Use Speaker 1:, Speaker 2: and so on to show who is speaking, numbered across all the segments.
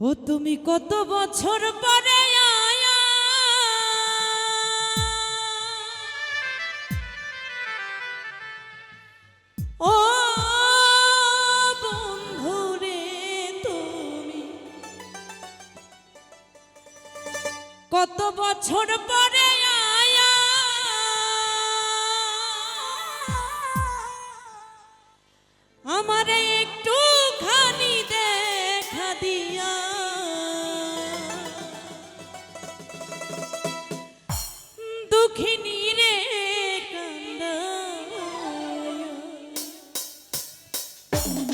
Speaker 1: ও তুমি কত বছর পরে ও তুমি কত বছর পরে Thank you.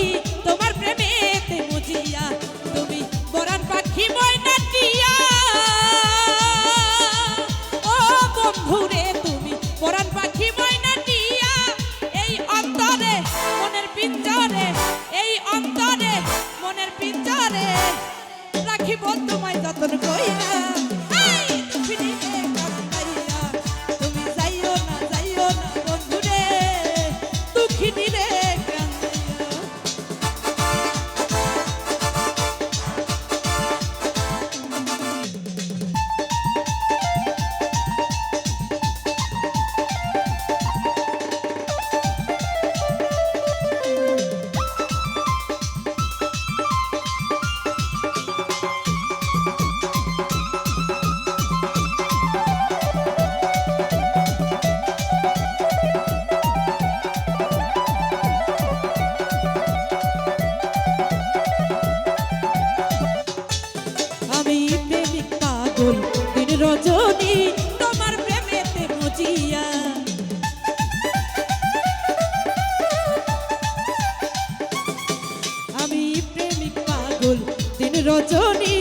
Speaker 1: রজনী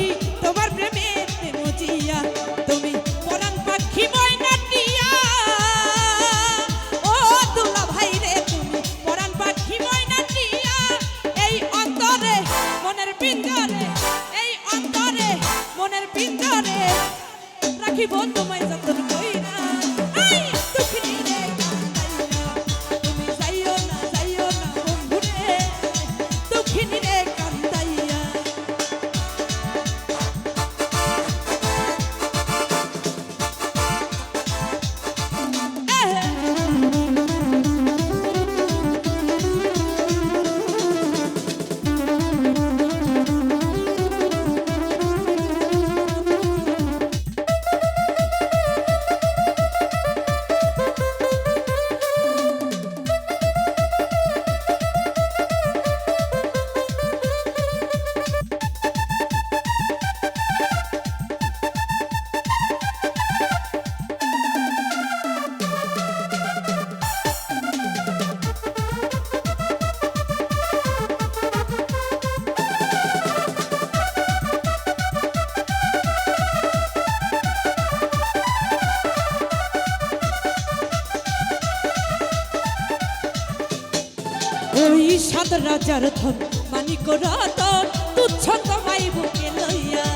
Speaker 1: সাত রাজার ধন মানিক রতন তুচ্ছ তোমায় বুকে লইয়া।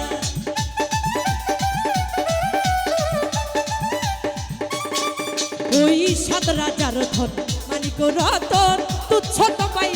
Speaker 1: ওই সাত রাজার ধন মানিক রতন তুচ্ছ তোমায়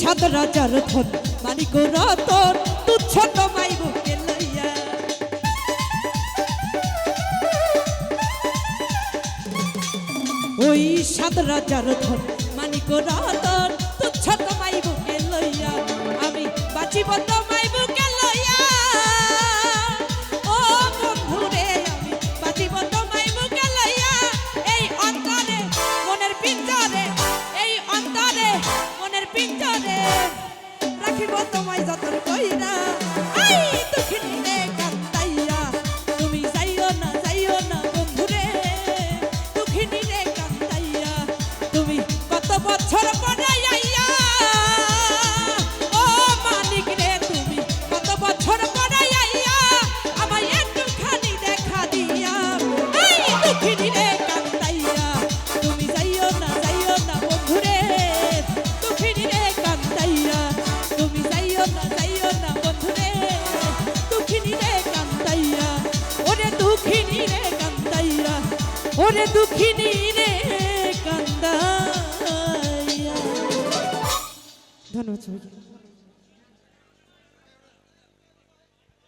Speaker 1: সাত রাজার ধন, মানিক রতন, তুচ্ছ মাইব লইয়া। ওই সাত রাজার ধন, মানিক রতন, তুচ্ছ মাইব লইয়া। আমি বাঁচিব ওরে দুঃখিনী রে কান্দা ধন্যবাদ সবাইকে।